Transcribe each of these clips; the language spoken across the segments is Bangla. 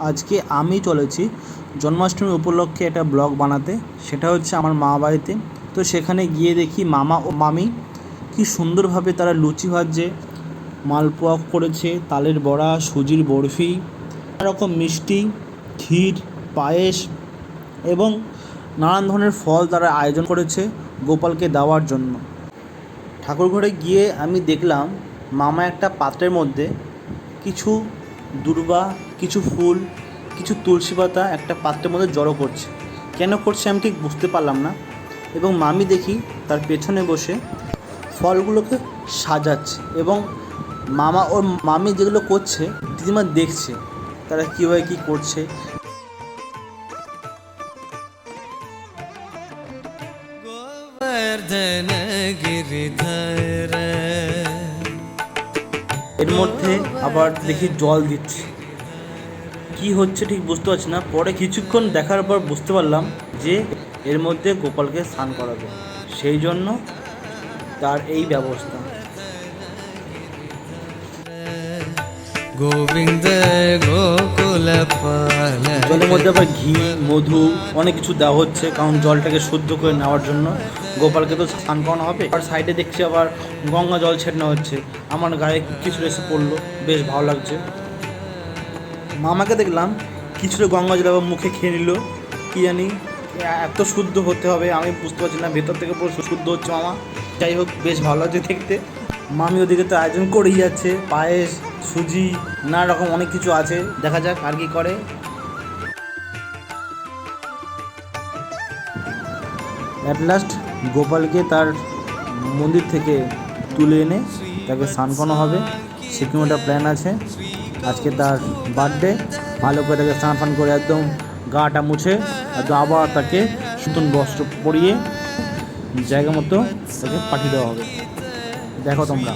আজকে আমি চলেছি জন্মাষ্টমী উপলক্ষে একটা ব্লগ বানাতে। সেটা হচ্ছে আমার মা বাড়িতে। তো সেখানে গিয়ে দেখি মামা ও মামি কি সুন্দরভাবে তারা লুচি ভাজছে, মালপোয়া করেছে, তালের বড়া, সুজির বরফি রকম মিষ্টি, ক্ষীর, পায়েস এবং নানান ধরনের ফল তারা আয়োজন করেছে গোপালকে দেওয়ার জন্য। ঠাকুর ঘরে গিয়ে আমি দেখলাম মামা একটা পাত্রের মধ্যে কিছু দূর্বা, কিছু ফুল, কিছু তুলসী পাতা একটা পাত্রের মধ্যে জড়ো করছে। কেন করছে আমি ঠিক বুঝতে পারলাম না এবং মামি দেখি তার পেছনে বসে ফলগুলোকে সাজাচ্ছে এবং মামা ওর মামি যেগুলো করছে, দিদিমা দেখছে তারা কীভাবে কী করছে। মধ্যে আবার দেখি জল দিচ্ছে। কি হচ্ছে ঠিক বুঝতে পারছি না। পরে কিছুক্ষণ দেখার পর বুঝতে পারলাম যে এর মধ্যে গোপালকে স্নান করাবে। সেই জন্য তার এই ব্যবস্থা। গোবিন্দ পাল জলের মধ্যে আবার ঘি, মধু, অনেক কিছু দেওয়া হচ্ছে, কারণ জলটাকে শুদ্ধ করে নেওয়ার জন্য। গোপালকে তো স্নান করানো হবে। আর সাইডে দেখছি আবার গঙ্গা জল ছেটানো হচ্ছে। আমার গায়ে কিছু এসে পড়ল, বেশ ভালো লাগছে। মামাকে দেখলাম, কিছুটা গঙ্গা জল আবার মুখে খেয়ে নিল। কি জানি, এত শুদ্ধ হতে হবে, আমি বুঝতে পারছি না, ভেতর থেকে পুরো শুদ্ধ হচ্ছে মামা। যাই হোক, বেশ ভালো লাগছে দেখতে। মামি ওদিকে তো আয়োজন করেই যাচ্ছে, পায়েস সুজি, নানা রকম অনেক কিছু আছে। দেখা যাক আর কি করে। অ্যাট লাস্ট গোপালকে তার মন্দির থেকে তুলে এনে তাকে স্নান করানো হবে। সেরকম একটা প্ল্যান আছে। আজকে তার বার্থডে ভালো করে তাকে স্নান ফান করে একদম গাটা মুছে, একদম আবার তাকে নতুন বস্ত্র পরিয়ে জায়গা মতো তাকে পাঠিয়ে দেওয়া হবে। দেখো তোমরা।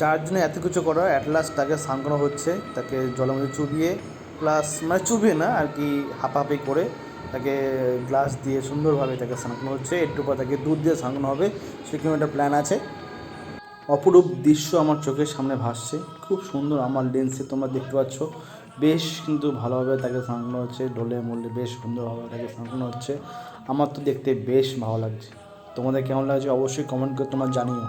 যার জন্য এত কিছু করা অ্যাট লাস্ট তাকে স্নান হচ্ছে, তাকে জলের মধ্যে চুবিয়ে প্লাস মানে চুবিয়ে না, আর কি হাঁপাহাপি করে তাকে গ্লাস দিয়ে সুন্দরভাবে তাকে স্নান হচ্ছে। একটু পর তাকে দুধ দিয়ে স্নান হবে সেরকম একটা প্ল্যান আছে? অপরূপ দৃশ্য আমার চোখের সামনে ভাসছে। খুব সুন্দর আমার লেন্সে তোমরা দেখতে পাচ্ছ। বেশ কিন্তু ভালোভাবে তাকে স্নান হচ্ছে, ঢোলে মোলে বেশ সুন্দরভাবে তাকে স্নান হচ্ছে। আমার তো দেখতে বেশ ভালো লাগছে। তোমাদের কেমন লাগছে অবশ্যই কমেন্ট করে তোমরা জানিও।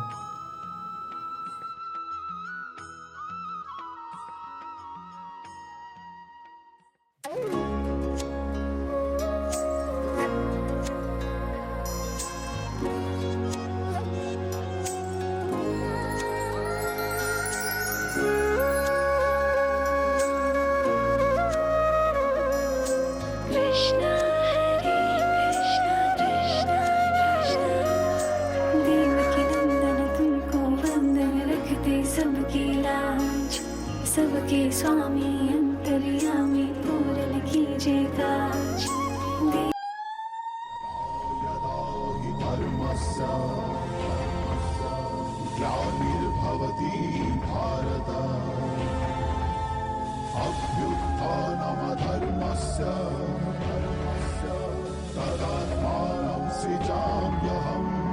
ग्लानिर्भवति भारत। अभ्युत्थानमधर्मस्य तदात्मानं सृजाम्यहम्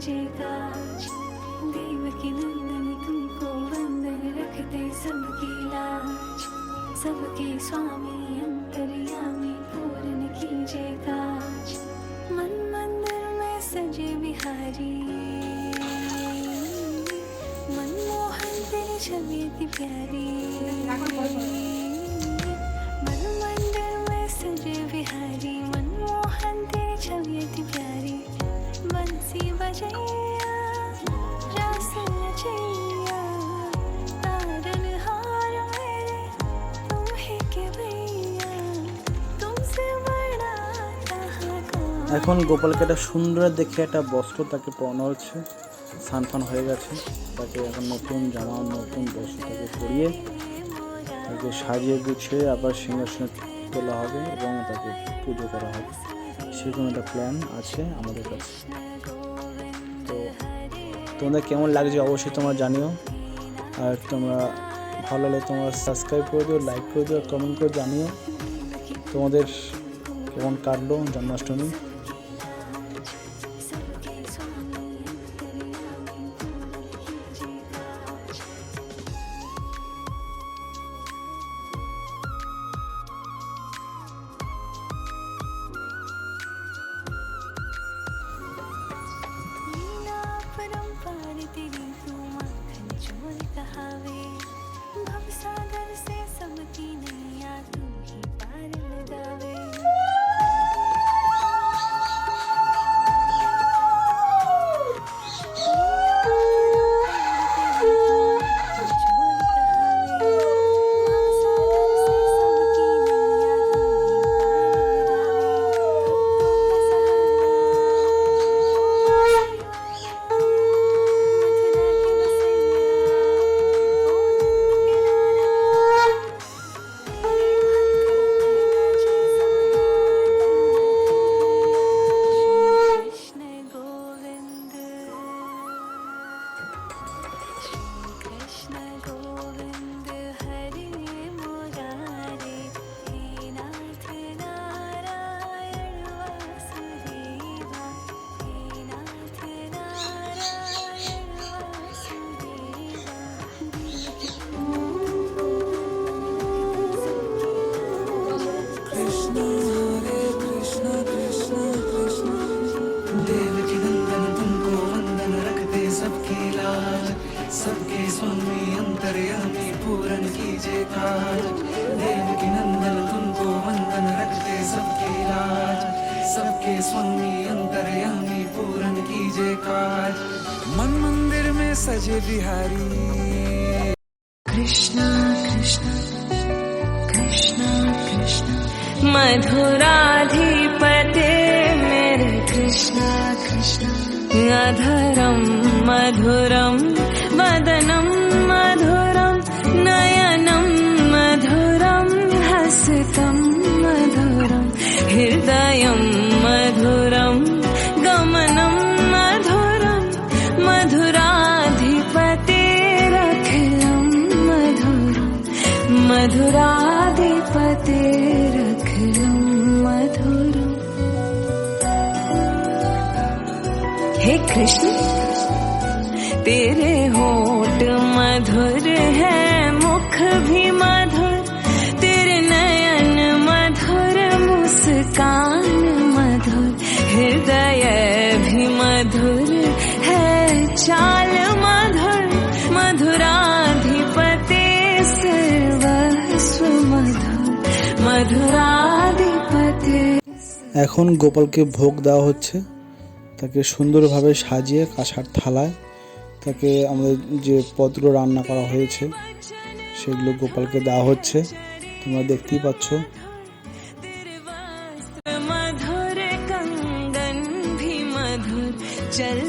जयकार देवकी नंदन तुमको वंदन रखते सबकी लाज। सबके स्वामी अंतर्यामी पूरन की जयकार मन मंदिर में सजे बिहारी। मनमोहन तेरी छवि प्यारी। এখন গোপালকে একটা সুন্দর দেখে একটা বস্ত্র তাকে পরানো হচ্ছে। স্নান ফান হয়ে গেছে। তাকে এখন নতুন জামা, নতুন বস্ত্র তাকে পরিয়ে তাকে সাজিয়ে গুছিয়ে আবার সিংহাসনে তোলা হবে এবং তাকে পুজো করা হবে। সেরকম একটা প্ল্যান আছে আমাদের কাছে। তো তোমাদের কেমন লাগছে অবশ্যই তোমরা জানিও। আর তোমরা ভালো লাগলে তোমরা সাবস্ক্রাইব করে দিও লাইক করে দিও কমেন্ট করে জানিও। তোমাদের কেমন কাটলো জন্মাষ্টমী? स्वामी अंतर्यामी पूरन कीजिए काज। देवकी नंदन तुमको वंदन रखते सबके लाज सबके स्वामी अंतर्यामी पूरन कीजिए काज। मन मंदिर में सजे बिहारी। कृष्ण कृष्ण कृष्ण कृष्ण। मधुराधिपते मेरे कृष्णा, कृष्ण। अधरं मधुरं वदनं मधुरं नयनं मधुरं हसितं मधुरं हृदयं मधुरं गमनं मधुरं मधुराधिपतेरखिलं मधुरं। हे कृष्ण तेरे होठ मधुर है मुख भी मधुर तेरे नयन मधुर मुस्कान मधुर हृदय भी मधुर है चाल मधुर मधुराधिपते सर्वस्व मधुर मधुराधिपते এখন গোপালকে ভোগ দেওয়া হচ্ছে তাকে সুন্দরভাবে সাজিয়ে কাঁসার থালায় তাকে আমাদের যে পদগুলো রান্না করা হয়েছে, সেগুলো গোপালকে দেওয়া হচ্ছে। তোমরা দেখতেই পাচ্ছ। तेरे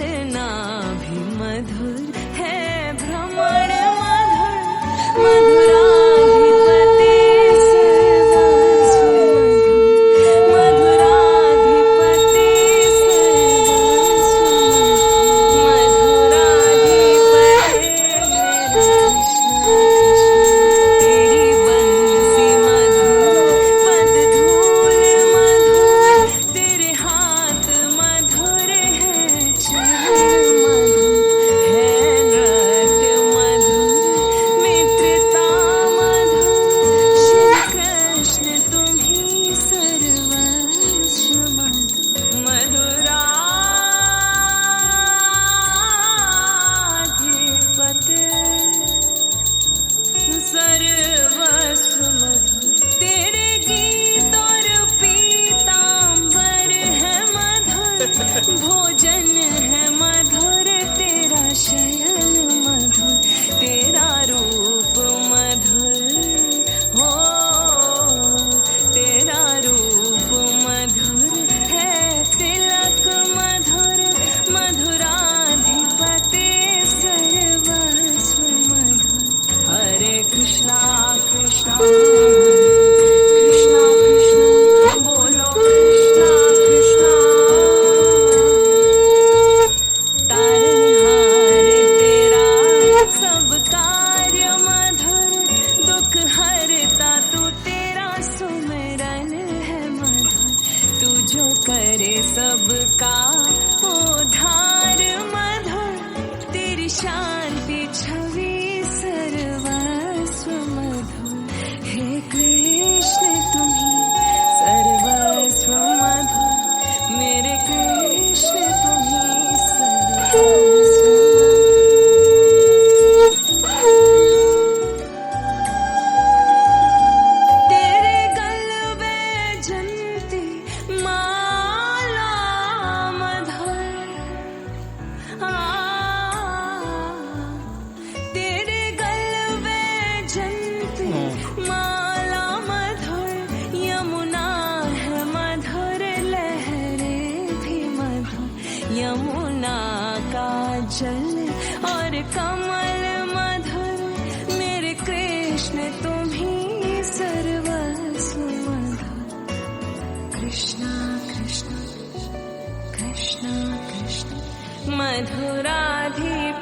मधुराधिपते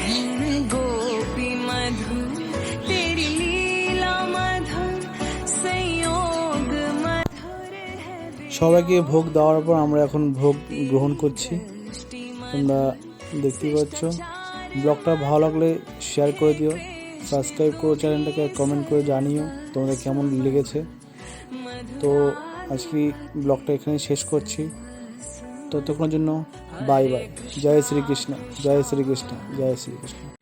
हैं गोपी मधुर तेरी लीला मधुर संयोग मधुर है সবাইকে ভোগ দেওয়ার পর আমরা এখন ভোগ গ্রহণ করছি दृष्टि তোমরা দেখতেই পাচ্ছ ব্লগটা ভালো লাগলে শেয়ার করে দিও সাবস্ক্রাইব করো চ্যানেলটাকে কমেন্ট করে জানিও তোমাদের কেমন লেগেছে তো আজকে ব্লগটা এখানে শেষ করছি ততক্ষণের জন্য বাই বাই জয় শ্রীকৃষ্ণ জয় শ্রীকৃষ্ণ জয় শ্রীকৃষ্ণ।